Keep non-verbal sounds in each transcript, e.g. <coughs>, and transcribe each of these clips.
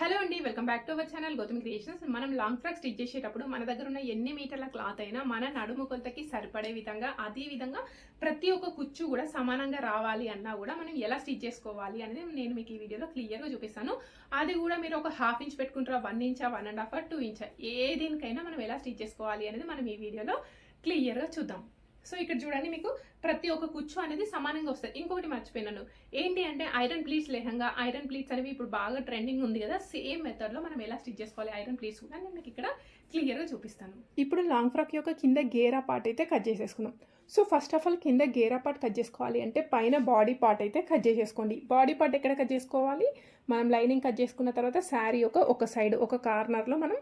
Hello అండి welcome back to our channel Goutham creations. మనం long frock stitch చేసేటప్పుడు మన దగ్గర ఉన్న ఎన్ని మీటర్ల క్లాత్ అయినా మన నడుము కొలతకి సరిపడే విధంగా అదే విధంగా ప్రతి ఒక్క కుచ్చు కూడా సమానంగా రావాలి అన్నా కూడా మనం ఎలా స్టిచ్ చేసుకోవాలి అనేది నేను మీకు ఈ వీడియోలో క్లియర్గా చూపిస్తాను. అది కూడా మీరు ఒక హాఫ్ ఇంచ్ పెట్టుకుంటారా వన్ ఇంచా వన్ అండ్ హాఫ్ టూ ఇంచా? ఏ దీనికైనా మనం ఎలా స్టిచ్ చేసుకోవాలి అనేది మనం ఈ వీడియోలో క్లియర్గా చూద్దాం. సో ఇక్కడ చూడండి మీకు ప్రతి ఒక్క కుచ్చు అనేది సమానంగా వస్తుంది. ఇంకొకటి మర్చిపోయినాను ఏంటి అంటే iron pleats lehenga iron pleats అనేవి ఇప్పుడు బాగా ట్రెండింగ్ ఉంది కదా సేమ్ మెథడ్లో మనం ఎలా స్టిచ్ చేసుకోవాలి ఐరన్ ప్లీట్స్ కూడా నేను మీకు ఇక్కడ క్లియర్గా చూపిస్తాను. ఇప్పుడు లాంగ్ ఫ్రాక్ యొక్క కింద గేరా పార్ట్ అయితే కట్ చేసేసుకుందాం. సో ఫస్ట్ ఆఫ్ ఆల్ కింద గేరా పార్ట్ కట్ చేసుకోవాలి అంటే పైన బాడీ పార్ట్ అయితే కట్ చేసేసుకోండి. బాడీ పార్ట్ ఎక్కడ కట్ చేసుకోవాలి? మనం లైనింగ్ కట్ చేసుకున్న తర్వాత శారీ యొక్క ఒక సైడ్ ఒక కార్నర్లో మనం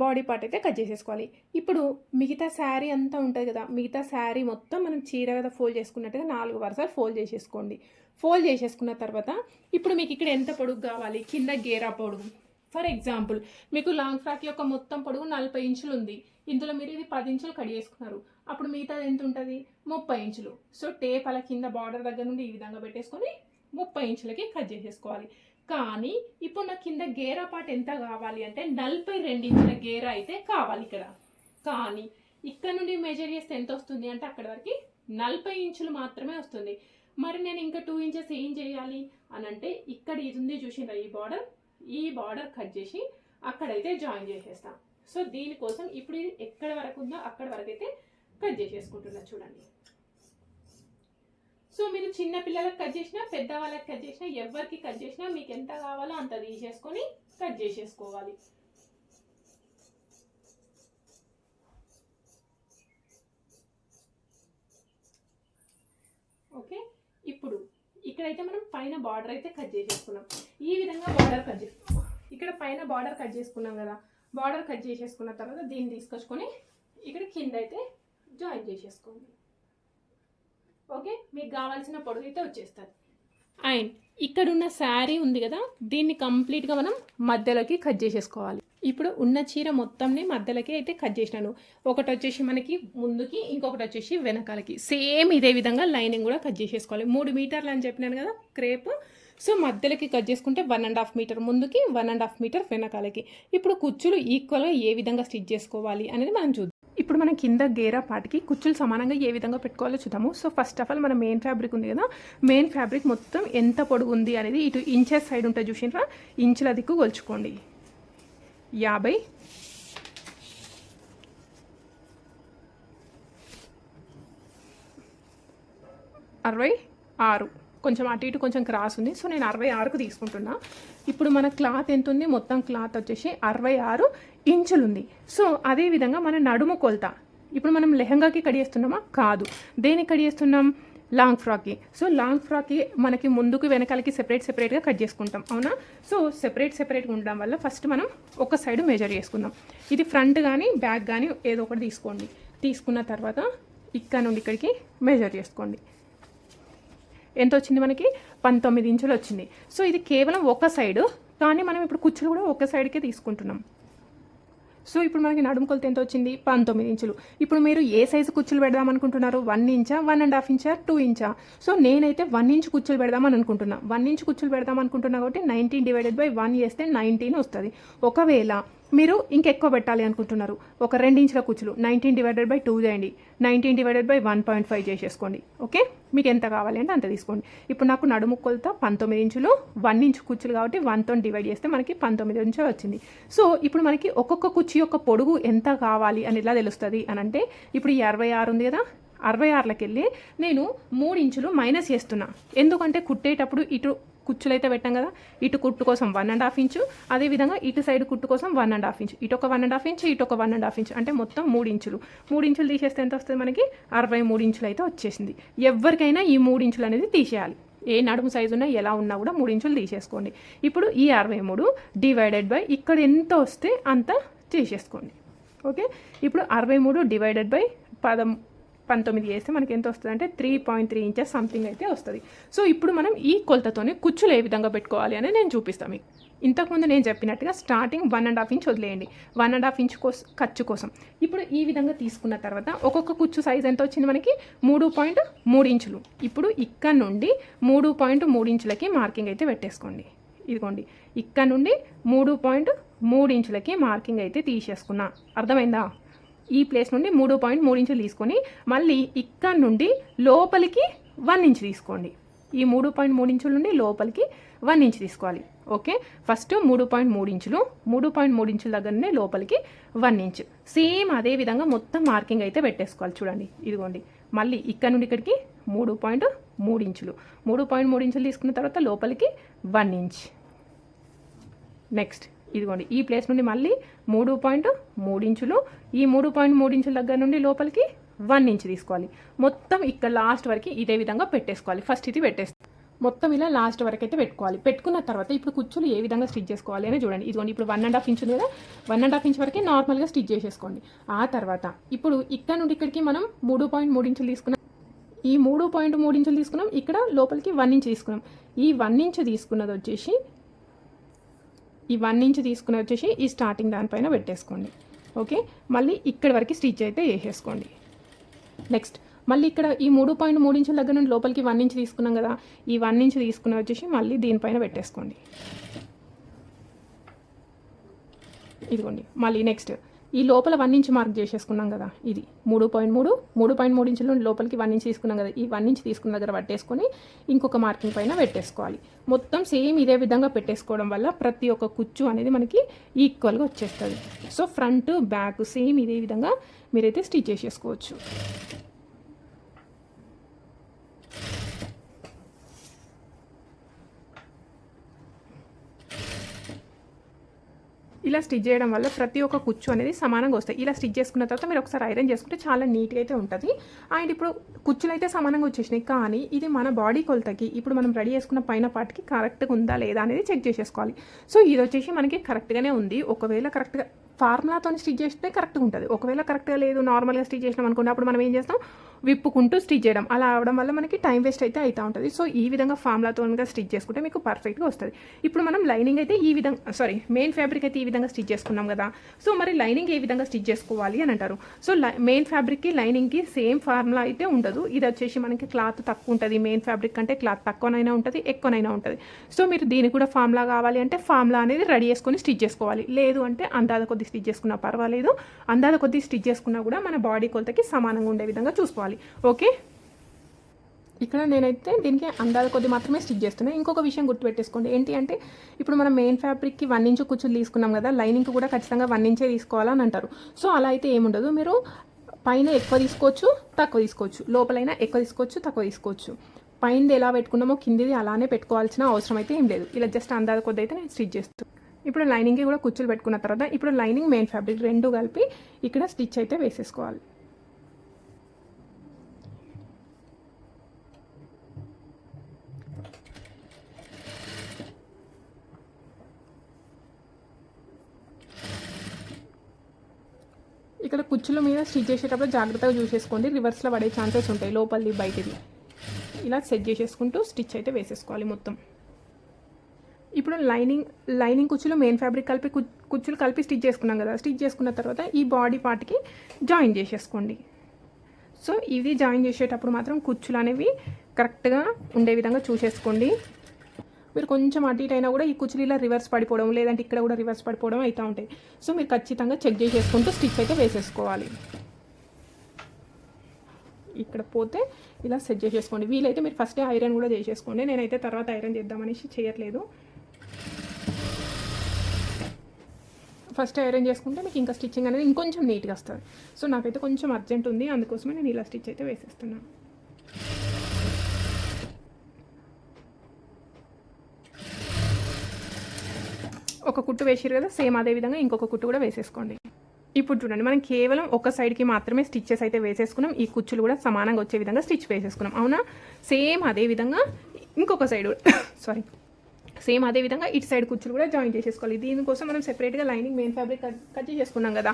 బాడీ పార్ట్ అయితే కట్ చేసేసుకోవాలి. ఇప్పుడు మిగతా శారీ అంతా ఉంటుంది కదా మిగతా శారీ మొత్తం మనం చీర కదా ఫోల్డ్ చేసుకున్నట్టుగా నాలుగు వరుసలు ఫోల్డ్ చేసేసుకోండి. ఫోల్డ్ చేసేసుకున్న తర్వాత ఇప్పుడు మీకు ఇక్కడ ఎంత పొడుగు కావాలి? కింద గేరా పొడుగు. ఫర్ ఎగ్జాంపుల్ మీకు లాంగ్ ఫ్రాక్ యొక్క మొత్తం పొడుగు నలభై ఇంచులు ఉంది. ఇందులో మీరు ఇది పది ఇంచులు కట్ చేసుకున్నారు. అప్పుడు మిగతాది ఎంత ఉంటుంది? ముప్పై ఇంచులు. సో టేప్ అలా కింద బార్డర్ దగ్గర నుండి ఈ విధంగా పెట్టేసుకొని ముప్పై ఇంచులకి కట్ చేసేసుకోవాలి. కానీ ఇప్పుడు నా కింద గేరా పాట ఎంత కావాలి అంటే నలభై ఇంచుల గేరా అయితే కావాలి ఇక్కడ. కానీ ఇక్కడ నుండి మెజర్ చేస్తే ఎంత వస్తుంది అంటే అక్కడ వరకు నలభై ఇంచులు మాత్రమే వస్తుంది. మరి నేను ఇంకా టూ ఇంచెస్ ఏం చేయాలి? అని అంటే ఇక్కడ ఇది ఉంది చూసిన ఈ బార్డర్ ఈ బార్డర్ కట్ చేసి అక్కడైతే జాయిన్ చేసేస్తాం. సో దీనికోసం ఇప్పుడు ఇది ఎక్కడ వరకు ఉందో అక్కడ వరకు అయితే కట్ చేసేసుకుంటున్నా చూడండి. సో మీరు చిన్న పిల్లలకు కట్ చేసినా పెద్ద వాళ్ళకి కట్ చేసినా ఎవరికి కట్ చేసినా మీకు ఎంత కావాలో అంత తీసేసుకొని కట్ చేసేసుకోవాలి. ఓకే? ఇప్పుడు ఇక్కడైతే మనం పైన బార్డర్ అయితే కట్ చేసేసుకున్నాం. ఈ విధంగా బార్డర్ కట్ చేసుకున్నాం ఇక్కడ పైన బార్డర్ కట్ చేసుకున్నాం కదా బార్డర్ కట్ చేసేసుకున్న తర్వాత దీన్ని తీసుకొచ్చుకొని ఇక్కడ కింద అయితే జాయిన్ చేసేసుకోండి. ఓకే? మీకు కావాల్సిన పొడుగు అయితే వచ్చేస్తుంది. అండ్ ఇక్కడ ఉన్న శారీ ఉంది కదా దీన్ని కంప్లీట్గా మనం మధ్యలోకి కట్ చేసేసుకోవాలి. ఇప్పుడు ఉన్న చీర మొత్తంని మధ్యలోకి అయితే కట్ చేసినాను. ఒకటి వచ్చేసి మనకి ముందుకి ఇంకొకటి వచ్చేసి వెనకాలకి. సేమ్ ఇదే విధంగా లైనింగ్ కూడా కట్ చేసేసుకోవాలి. మూడు మీటర్లు అని చెప్పినాను కదా క్రేప్. సో మధ్యలోకి కట్ చేసుకుంటే వన్ అండ్ హాఫ్ మీటర్ ముందుకి వన్ అండ్ హాఫ్ మీటర్ వెనకాలకి. ఇప్పుడు కుచ్చులు ఈక్వల్గా ఏ విధంగా స్టిచ్ చేసుకోవాలి అనేది మనం చూద్దాం. ఇప్పుడు మనం కింద గేరా పాటికి కుచ్చులు సమానంగా ఏ విధంగా పెట్టుకోవాలో చూద్దాము. సో ఫస్ట్ ఆఫ్ ఆల్ మన మెయిన్ ఫ్యాబ్రిక్ ఉంది కదా. మెయిన్ ఫ్యాబ్రిక్ మొత్తం ఎంత పొడుగు ఉంది అనేది ఇటు ఇంచెస్ సైడ్ ఉంటుంది చూసినరా ఇంచుల దిక్కు కొలుచుకోండి. యాభై. అరవై ఆరు. కొంచెం అటు ఇటు కొంచెం క్రాస్ ఉంది. సో నేను అరవై ఆరుకు తీసుకుంటున్నా. ఇప్పుడు మన క్లాత్ ఎంత ఉంది? మొత్తం క్లాత్ వచ్చేసి అరవై ఆరు. ఇంచులు ఉంది సో అదేవిధంగా మన నడుము కొలత. ఇప్పుడు మనం లెహంగాకి కడిగేస్తున్నామా కాదు. దేనికి కడిగేస్తున్నాం లాంగ్ ఫ్రాక్కి. సో లాంగ్ ఫ్రాక్కి మనకి ముందుకు వెనకాలకి సెపరేట్ సెపరేట్గా కట్ చేసుకుంటాం. అవునా? సో సెపరేట్ సెపరేట్గా ఉండడం వల్ల ఫస్ట్ మనం ఒక సైడ్ మెజర్ చేసుకుందాం. ఇది ఫ్రంట్ కానీ బ్యాక్ కానీ ఏదో ఒకటి తీసుకోండి. తీసుకున్న తర్వాత ఇక్కడ నుండి ఇక్కడికి మెజర్ చేసుకోండి. ఎంత వచ్చింది మనకి? పంతొమ్మిది ఇంచులు వచ్చింది. సో ఇది కేవలం ఒక సైడు. కానీ మనం ఇప్పుడు కుచ్చులు కూడా ఒక సైడ్కే తీసుకుంటున్నాం. సో ఇప్పుడు మనకి నడుము కొలత ఎంత వచ్చింది? పంతొమ్మిది ఇంచులు. ఇప్పుడు మీరు ఏ సైజు కుచ్చులు పెడదాం అనుకుంటున్నారు? వన్ ఇంచా వన్ అండ్ హాఫ్ ఇంచా టూ ఇంచా? సో నేనైతే వన్ ఇంచ్ కుచ్చులు పెడదామని అనుకుంటున్నా. వన్ ఇంచ్ కుచ్చులు పెడదాం అనుకుంటున్నా కాబట్టి నైన్టీన్ డివైడెడ్ బై వన్ చేస్తే నైన్టీన్ వస్తుంది. ఒకవేళ మీరు ఇంకెక్కువ పెట్టాలి అనుకుంటున్నారు. ఒక రెండు ఇంచుల కుచ్చులు నైన్టీన్ డివైడెడ్ బై టూ చేయండి. Nineteen divided by one point five చేసేసుకోండి. ఓకే? మీకు ఎంత కావాలి అంటే అంత తీసుకోండి. ఇప్పుడు నాకు నడుము కొలత పంతొమ్మిది ఇంచులు వన్ ఇంచు కుచ్చులు కాబట్టి వన్తో డివైడ్ చేస్తే మనకి పంతొమ్మిది ఇంచులు వచ్చింది. సో ఇప్పుడు మనకి ఒక్కొక్క కుర్చీ యొక్క పొడుగు ఎంత కావాలి అని ఎలా తెలుస్తుంది అని అంటే ఇప్పుడు ఈ అరవై ఆరు ఉంది కదా? అరవై ఆరులకి వెళ్ళి నేను మూడు ఇంచులు మైనస్ చేస్తున్నా. ఎందుకంటే కుట్టేటప్పుడు ఇటు కుచ్చులు అయితే పెట్టాం కదా ఇటు కుట్టు కోసం వన్ అండ్ హాఫ్ ఇంచు అదేవిధంగా ఇటు సైడ్ కుట్టు కోసం వన్ అండ్ హాఫ్ ఇంచు ఇటు ఒక వన్ అండ్ హాఫ్ ఇంచు ఇటు ఒక వన్ అండ్ హాఫ్ ఇంచు అంటే మొత్తం మూడు ఇంచులు. మూడు ఇంచులు తీసేస్తే ఎంత వస్తుంది మనకి? అరవై మూడు ఇంచులు అయితే వచ్చేసింది. ఎవరికైనా ఈ మూడు ఇంచులు అనేది తీసేయాలి. ఏ నడుము సైజు ఉన్నా ఎలా ఉన్నా కూడా మూడు ఇంచులు తీసేసుకోండి. ఇప్పుడు ఈ అరవై మూడు డివైడెడ్ బై ఇక్కడ ఎంత వస్తే అంత తీసేసుకోండి. ఓకే? ఇప్పుడు అరవై మూడు డివైడెడ్ బై పదం పంతొమ్మిది చేస్తే మనకి ఎంత వస్తుంది అంటే three point three inches something అయితే వస్తుంది. సో ఇప్పుడు మనం ఈ కొలతతోనే కుచ్చులు ఏ విధంగా పెట్టుకోవాలి అని నేను చూపిస్తాను మీకు. ఇంతకుముందు నేను చెప్పినట్టుగా starting one and half inch వదిలేయండి. వన్ అండ్ హాఫ్ ఇంచ్ కోసం ఖర్చు కోసం. ఇప్పుడు ఈ విధంగా తీసుకున్న తర్వాత ఒక్కొక్క కుచ్చు సైజ్ ఎంత వచ్చింది మనకి? మూడు పాయింట్ మూడు ఇంచులు. ఇప్పుడు ఇక్కడ నుండి మూడు పాయింట్ మూడు ఇంచులకి మార్కింగ్ అయితే పెట్టేసుకోండి. ఇదిగోండి. ఇక్కడ నుండి మూడు పాయింట్ మూడు ఇంచులకి మార్కింగ్ అయితే తీసేసుకున్నా. అర్థమైందా? ఈ ప్లేస్ నుండి మూడు పాయింట్ మూడు ఇంచులు తీసుకొని మళ్ళీ ఇక్కడ నుండి లోపలికి వన్ ఇంచ్ తీసుకోండి. ఈ మూడు పాయింట్ మూడు ఇంచుల నుండి లోపలికి వన్ ఇంచ్ తీసుకోవాలి. ఓకే? ఫస్ట్ మూడు పాయింట్ మూడు ఇంచులు మూడు పాయింట్ మూడు ఇంచుల దగ్గరనే లోపలికి వన్ ఇంచ్. సేమ్ అదే విధంగా మొత్తం మార్కింగ్ అయితే పెట్టేసుకోవాలి. చూడండి ఇదిగోండి. మళ్ళీ ఇక్కడ నుండి ఇక్కడికి మూడు పాయింట్ మూడు ఇంచులు. మూడు పాయింట్ మూడు ఇంచులు తీసుకున్న తర్వాత లోపలికి వన్ ఇంచ్. నెక్స్ట్. ఇదిగోండి ఈ ప్లేస్ నుండి మళ్ళీ మూడు పాయింట్ మూడు ఇంచులు. ఈ మూడు పాయింట్ మూడు ఇంచుల దగ్గర నుండి లోపలికి వన్ ఇంచ్ తీసుకోవాలి. మొత్తం ఇక్కడ లాస్ట్ వరకు ఇదే విధంగా పెట్టేసుకోవాలి. ఫస్ట్ ఇది పెట్టేస్తాం మొత్తం ఇలా లాస్ట్ వరకు అయితే పెట్టుకోవాలి. పెట్టుకున్న తర్వాత ఇప్పుడు కుచ్చులు ఏ విధంగా స్టిచ్ చేసుకోవాలి అని చూడండి. ఇదిగోండి ఇప్పుడు వన్ అండ్ హాఫ్ ఇంచ్ ఉంది కదా. వన్ అండ్ హాఫ్ ఇంచ్ వరకే నార్మల్గా స్టిచ్ చేసేసుకోండి. ఆ తర్వాత ఇప్పుడు ఇక్కడ నుండి ఇక్కడికి మనం మూడు పాయింట్ మూడు ఇంచులు తీసుకున్నాం. ఈ మూడు పాయింట్ మూడు ఇంచులు తీసుకున్నాం. ఇక్కడ లోపలికి వన్ ఇంచ్ తీసుకున్నాం. ఈ వన్ ఇంచ్ తీసుకున్నది వచ్చేసి ఈ వన్ ఇంచ్ తీసుకుని వచ్చేసి ఈ స్టార్టింగ్ దానిపైన పెట్టేసుకోండి. ఓకే? మళ్ళీ ఇక్కడ వరకు స్టిచ్ అయితే వేసేసుకోండి నెక్స్ట్ మళ్ళీ ఇక్కడ ఈ మూడు పాయింట్ మూడు ఇంచుల దగ్గర నుండి లోపలికి వన్ ఇంచ్ తీసుకున్నాం కదా ఈ వన్ ఇంచ్ తీసుకుని వచ్చేసి మళ్ళీ దీనిపైన పెట్టేసుకోండి. ఇదిగోండి. మళ్ళీ నెక్స్ట్ ఈ లోపల వన్ ఇంచ్ మార్క్ చేసేసుకున్నాం కదా ఇది. మూడు పాయింట్ మూడు మూడు పాయింట్ మూడు ఇంచుల నుండి లోపలికి వన్ ఇంచ్ తీసుకున్నాం కదా. ఈ వన్ ఇంచ్ తీసుకున్న దగ్గర పట్టేసుకొని ఇంకొక మార్కింగ్ పైన పెట్టేసుకోవాలి. మొత్తం సేమ్ ఇదే విధంగా పెట్టేసుకోవడం వల్ల ప్రతి ఒక్క కుచ్చు అనేది మనకి ఈక్వల్గా వచ్చేస్తుంది. సో ఫ్రంట్ బ్యాక్ సేమ్ ఇదే విధంగా మీరైతే స్టిచ్ చేసేసుకోవచ్చు. ఇలా స్టిచ్ చేయడం వల్ల ప్రతి ఒక్క కుచ్చు అనేది సమానంగా వస్తాయి. ఇలా స్టిచ్ చేసుకున్న తర్వాత మీరు ఒకసారి ఐరన్ చేసుకుంటే చాలా నీట్గా అయితే ఉంటుంది. అండ్ ఇప్పుడు కుచ్చులు అయితే సమానంగా వచ్చేసినాయి. కానీ ఇది మన బాడీ కొలతకి ఇప్పుడు మనం రెడీ చేసుకున్న పైన పాటికి కరెక్ట్గా ఉందా లేదా అనేది చెక్ చేసేసుకోవాలి. సో ఇది వచ్చేసి మనకి కరెక్ట్గానే ఉంది. ఒకవేళ కరెక్ట్గా ఫార్ములాతో స్టిచ్ చేస్తే కరెక్ట్గా ఉంటుంది. ఒకవేళ కరెక్ట్గా లేదు నార్మల్గా స్టిచ్ చేసినాం అనుకోండి అప్పుడు మనం ఏం చేస్తాం? విప్పుకుంటూ స్టిచ్ చేయడం. అలా అవడం వల్ల మనకి టైం వేస్ట్ అయితే అవుతూ ఉంటుంది. సో ఈ విధంగా ఫార్ములాతో స్టిచ్ చేసుకుంటే మీకు పర్ఫెక్ట్గా వస్తుంది. ఇప్పుడు మనం లైనింగ్ అయితే ఈ విధంగా సారీ మెయిన్ ఫ్యాబ్రిక్ అయితే ఈ విధంగా స్టిచ్ చేసుకున్నాం కదా. సో మరి లైనింగ్ ఏ విధంగా స్టిచ్ చేసుకోవాలి అని అంటారు. సో మెయిన్ ఫ్యాబ్రిక్కి లైనింగ్కి సేమ్ ఫార్ములా అయితే ఉండదు. ఇది వచ్చేసి మనకి క్లాత్ తక్కువ ఉంటుంది. మెయిన్ ఫ్యాబ్రిక్ కంటే క్లాత్ తక్కువనైనా ఉంటుంది ఎక్కువనైనా ఉంటుంది. సో మీరు దీనికి కూడా ఫార్ములా కావాలి అంటే ఫార్ములా అనేది రెడీ చేసుకొని స్టిచ్ చేసుకోవాలి. లేదు అంటే అందాద కొద్ది స్టిచ్ చేసుకున్నా పర్వాలేదు. అందాల కొద్దీ స్టిచ్ చేసుకున్నా కూడా మన బాడీ కొలతకి సమానంగా ఉండే విధంగా చూసుకోవాలి. ఓకే? ఇక్కడ నేనైతే దీనికి అందాల కొద్ది మాత్రమే స్టిచ్ చేస్తున్నాను ఇంకొక విషయం గుర్తుపెట్టేసుకోండి. ఏంటి అంటే ఇప్పుడు మనం మెయిన్ ఫ్యాబ్రిక్కి వన్ ఇంచు కూర్చుని తీసుకున్నాం కదా లైనింగ్ కూడా ఖచ్చితంగా వన్ ఇంచే తీసుకోవాలని అంటారు. సో అలా అయితే ఏముండదు. మీరు పైన ఎక్కువ తీసుకోవచ్చు తక్కువ తీసుకోవచ్చు. లోపలైనా ఎక్కువ తీసుకోవచ్చు తక్కువ తీసుకోవచ్చు. పైనది ఎలా పెట్టుకున్నామో కిందిది అలానే పెట్టుకోవాల్సిన అవసరం అయితే ఏం లేదు. ఇలా జస్ట్ అందాల కొద్ది అయితే నేను స్టిచ్ చేస్తాను ఇప్పుడు లైనింగ్కి కూడా కుచ్చులు పెట్టుకున్న తర్వాత ఇప్పుడు లైనింగ్ మెయిన్ ఫ్యాబ్రిక్ రెండు కలిపి ఇక్కడ స్టిచ్ అయితే వేసేసుకోవాలి. ఇక్కడ కుచ్చుల మీద స్టిచ్ చేసేటప్పుడు జాగ్రత్తగా చూసేసుకోండి. రివర్స్లో పడే ఛాన్సెస్ ఉంటాయి లోపలిది బయటిది. ఇలా సెట్ చేసేసుకుంటూ స్టిచ్ అయితే వేసేసుకోవాలి మొత్తం. ఇప్పుడు లైనింగ్ లైనింగ్ కుచ్చులు మెయిన్ ఫ్యాబ్రిక్ కలిపి కుచ్చులు కలిపి స్టిచ్ చేసుకున్నాం కదా స్టిచ్ చేసుకున్న తర్వాత ఈ బాడీ పార్ట్కి జాయిన్ చేసేసుకోండి. సో ఇది జాయిన్ చేసేటప్పుడు మాత్రం కుచ్చులు అనేవి కరెక్ట్గా ఉండే విధంగా చూసేసుకోండి. మీరు కొంచెం అటు ఇటు అయినా కూడా ఈ కుచ్చులు ఇలా రివర్స్ పడిపోవడం లేదంటే ఇక్కడ కూడా రివర్స్ పడిపోవడం అవుతూ ఉంటాయి. సో మీరు ఖచ్చితంగా చెక్ చేసేసుకుంటూ స్టిచ్ అయితే వేసేసుకోవాలి. ఇక్కడ పోతే ఇలా సెట్ చేసేసుకోండి. వీలైతే మీరు ఫస్టే ఐరన్ కూడా చేసేసుకోండి. నేనైతే తర్వాత ఐరన్ చేద్దామనేసి చేయట్లేదు. ఫస్ట్ ఐరన్ చేసుకుంటే మీకు ఇంకా స్టిచ్చింగ్ అనేది ఇంకొంచెం నీట్గా వస్తుంది. సో నాకైతే కొంచెం అర్జెంట్ ఉంది. అందుకోసమే నేను ఇలా స్టిచ్ అయితే వేసేస్తున్నాను. ఒక కుట్టు వేసారు కదా సేమ్ అదే విధంగా ఇంకొక కుట్టు కూడా వేసేసుకోండి. ఇప్పుడు చూడండి మనం కేవలం ఒక సైడ్కి మాత్రమే స్టిచ్చెస్ అయితే వేసేసుకున్నాం. ఈ కుచ్చులు కూడా సమానంగా వచ్చే విధంగా స్టిచ్ వేసేసుకున్నాం. అవునా? సేమ్ అదే విధంగా ఇంకొక సైడ్ <coughs> సారీ సేమ్ అదే విధంగా ఇటు సైడ్ కుచ్చులు కూడా జాయిన్ చేసేసుకోవాలి. దీనికోసం మనం సెపరేట్గా lining main fabric cut cut చేసుకున్నాం కదా.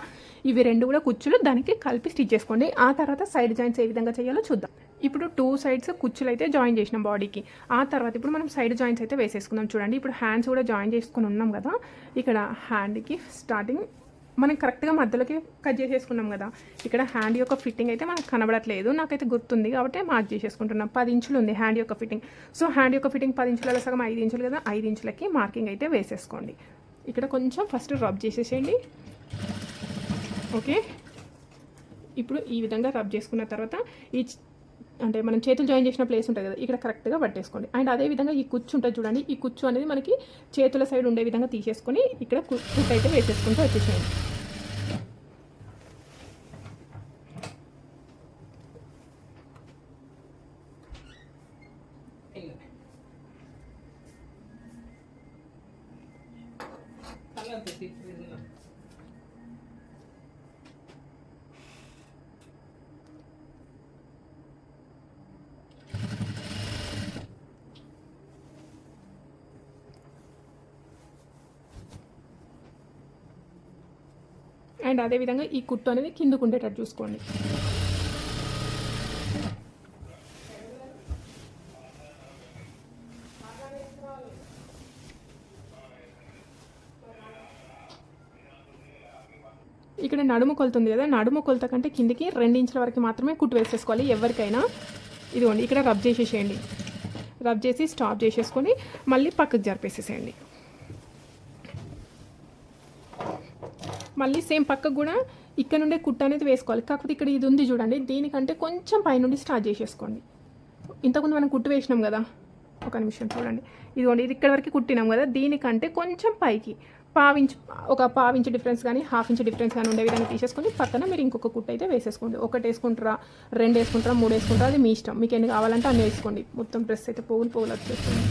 ఇవి రెండు కూడా కుచ్చులు దానికి కలిపి స్టిచ్ చేసుకోండి. ఆ తర్వాత సైడ్ జాయింట్స్ ఏ విధంగా చేయాలో చూద్దాం. ఇప్పుడు టూ సైడ్స్ కుచ్చులు అయితే జాయిన్ చేసినాం బాడీకి ఆ తర్వాత ఇప్పుడు మనం సైడ్ జాయింట్స్ అయితే వేసేసుకుందాం. చూడండి ఇప్పుడు హ్యాండ్స్ కూడా జాయిన్ చేసుకుని ఉన్నాం కదా. ఇక్కడ హ్యాండ్కి స్టార్టింగ్ మనం కరెక్ట్గా మధ్యలోకి కట్ చేసేసుకున్నాం కదా. ఇక్కడ హ్యాండ్ యొక్క ఫిట్టింగ్ అయితే మనకు కనబడట్లేదు. నాకైతే గుర్తుంది కాబట్టి మార్క్ చేసేసుకుంటున్నాం. పది ఇంచులు ఉంది హ్యాండ్ యొక్క ఫిట్టింగ్ సో హ్యాండ్ యొక్క ఫిట్టింగ్ పది ఇంచుల సగం ఐదు ఇంచులు కదా. ఐదు ఇంచులకి మార్కింగ్ అయితే వేసేసుకోండి. ఇక్కడ కొంచెం ఫస్ట్ రబ్ చేసేసేయండి. ఓకే ఇప్పుడు ఈ విధంగా రబ్ చేసుకున్న తర్వాత ఈ అంటే మనం చేతులు జాయిన్ చేసిన ప్లేస్ ఉంటుంది కదా ఇక్కడ కరెక్ట్గా పట్టేసుకోండి. అండ్ అదే విధంగా ఈ కుచ్చు ఉంటుంది చూడండి ఈ కుచ్చు అనేది మనకి చేతుల సైడ్ ఉండే విధంగా తీసేసుకొని ఇక్కడ కు- అయితే వేసేసుకుంటూ వచ్చేసేయండి. అండ్ అదే విధంగా ఈ కుట్టు అనేది కిందకు ఉండేటట్టు చూసుకోండి. ఇక్కడ నడుము కొలుతుంది కదా నడుము కొలత కంటే కిందికి రెండించుల వరకు మాత్రమే కుట్టు వేసేసుకోవాలి ఎవరికైనా. ఇదిగోండి ఇక్కడ రబ్ చేసేసేయండి. రబ్ చేసి స్టాప్ చేసేసుకొని మళ్ళీ పక్కకు జరిపేసేసేయండి. మళ్ళీ సేమ్ పక్కకు కూడా ఇక్కడ నుండే కుట్ట అనేది వేసుకోవాలి. కాకపోతే ఇక్కడ ఇది ఉంది చూడండి. దీనికంటే కొంచెం పైనుండి స్టార్ట్ చేసేసుకోండి. ఇంతకుముందు మనం కుట్టు వేసినాం కదా. ఒక నిమిషం చూడండి. ఇదిగోండి ఇది ఇక్కడ వరకు కుట్టినాం కదా. దీనికంటే కొంచెం పైకి పావించ్ ఒక పావించ్ డిఫరెన్స్ కానీ హాఫ్ ఇంచ్ డిఫరెన్స్ కానీ ఉండే విధంగా తీసేసుకొని పక్కన మీరు ఇంకొక కుట్టు అయితే వేసేసుకోండి. ఒకటి వేసుకుంటారా రెండు వేసుకుంటారా మూడు వేసుకుంటారా అది మీ ఇష్టం. మీకు ఎన్ని కావాలంటే అన్ని వేసుకోండి. మొత్తం డ్రెస్ అయితే పోగులు పోగులు వచ్చేస్తుంది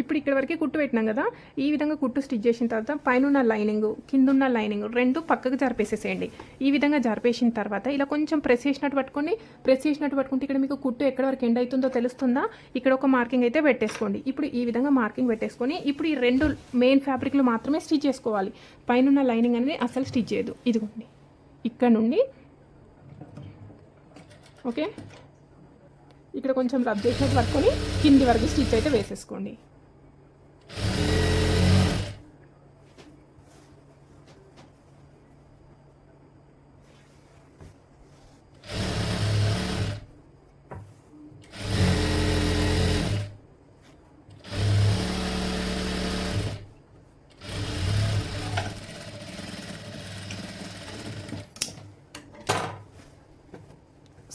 ఇప్పుడు ఇక్కడ వరకు కుట్టు పెట్టినాం కదా ఈ విధంగా కుట్టు స్టిచ్ చేసిన తర్వాత పైన లైనింగ్ కింద ఉన్న లైనింగ్ రెండు పక్కకు జరిపేసేసేయండి. ఈ విధంగా జరిపేసిన తర్వాత ఇలా కొంచెం ప్రెస్ చేసినట్టు పట్టుకొని ప్రెస్ చేసినట్టు పట్టుకుంటే ఇక్కడ మీకు కుట్టు ఎక్కడ వరకు ఎండ్ అవుతుందో తెలుస్తుందా? ఇక్కడ ఒక మార్కింగ్ అయితే పెట్టేసుకోండి. ఇప్పుడు ఈ విధంగా మార్కింగ్ పెట్టేసుకొని ఇప్పుడు ఈ రెండు మెయిన్ ఫ్యాబ్రిక్లు మాత్రమే స్టిచ్ చేసుకోవాలి. పైన లైనింగ్ అనేది అసలు స్టిచ్ చేయదు. ఇదిగోండి. ఇక్కడ నుండి ఓకే? ఇక్కడ కొంచెం రబ్ చేసినట్టు పట్టుకొని కింది వరకు స్టిచ్ అయితే వేసేసుకోండి. you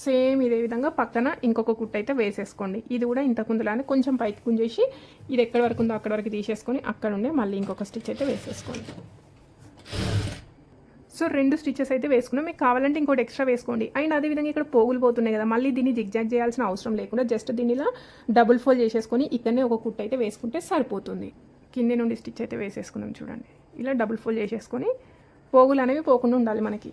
సేమ్ ఇదే విధంగా పక్కన ఇంకొక కుట్టు అయితే వేసేసుకోండి. ఇది కూడా ఇంతకుందులానే కొంచెం పైకి కుంజేసి ఇది ఎక్కడి వరకు ఉందో అక్కడ వరకు తీసేసుకొని అక్కడ ఉండే మళ్ళీ ఇంకొక స్టిచ్ అయితే వేసేసుకోండి. సో రెండు స్టిచెస్ అయితే వేసుకున్నాం. మీకు కావాలంటే ఇంకోటి ఎక్స్ట్రా వేసుకోండి. అండ్ అదేవిధంగా ఇక్కడ పోగులు పోతున్నాయి కదా మళ్ళీ దీన్ని జిగ్జాగ్ చేయాల్సిన అవసరం లేకుండా జస్ట్ దీన్ని ఇలా డబుల్ ఫోల్డ్ చేసేసుకొని ఇక్కడనే ఒక కుట్టు అయితే వేసుకుంటే సరిపోతుంది. కింద నుండి స్టిచ్ అయితే వేసేసుకున్నాం చూడండి. ఇలా డబుల్ ఫోల్డ్ చేసేసుకొని పోగులు అనేవి పోకుండా ఉండాలి మనకి.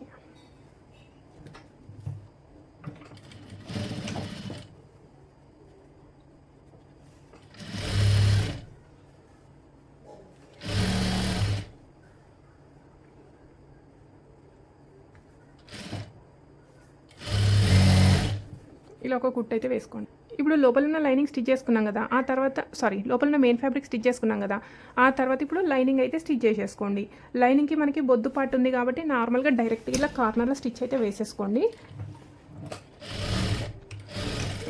ఇలా ఒక కుట్టు అయితే వేసుకోండి. ఇప్పుడు లోపల ఉన్న లైనింగ్ స్టిచ్ చేసుకున్నాం కదా ఆ తర్వాత సారీ లోపల ఉన్న మెయిన్ ఫ్యాబ్రిక్ స్టిచ్ చేసుకున్నాం కదా ఆ తర్వాత ఇప్పుడు లైనింగ్ అయితే స్టిచ్ చేసేసుకోండి. లైనింగ్కి మనకి బొద్దు పార్ట్ ఉంది కాబట్టి నార్మల్గా డైరెక్ట్గా ఇలా కార్నర్లో స్టిచ్ అయితే వేసేసుకోండి.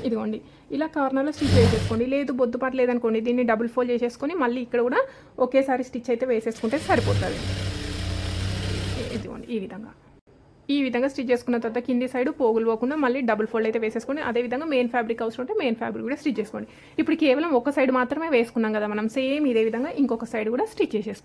ఇదిగోండి ఇలా కార్నర్లో స్టిచ్ వేసేసుకోండి లేదు బొద్దుపాటు లేదనుకోండి దీన్ని డబుల్ ఫోల్డ్ చేసేసుకొని మళ్ళీ ఇక్కడ కూడా ఒకేసారి స్టిచ్ అయితే వేసేసుకుంటే సరిపోతుంది. ఇదిగోండి ఈ విధంగా. ఈ విధంగా స్టిచ్ చేసుకున్న తర్వాత కింది సైడ్ పోగులు పోకుండా మళ్ళీ డబుల్ ఫోల్డ్ అయితే వేసేసుకోండి. అదే విధంగా మెయిన్ ఫ్యాబ్రిక్ అవసరం ఉంటే మెయిన్ ఫ్యాబ్రిక్ కూడా స్టిచ్ చేసుకోండి. ఇప్పుడు కేవలం ఒక సైడ్ మాత్రమే వేసుకున్నాం కదా మనం సేమ్ ఇదే విధంగా ఇంకొక సైడ్ కూడా స్టిచ్ చేసేసుకోండి.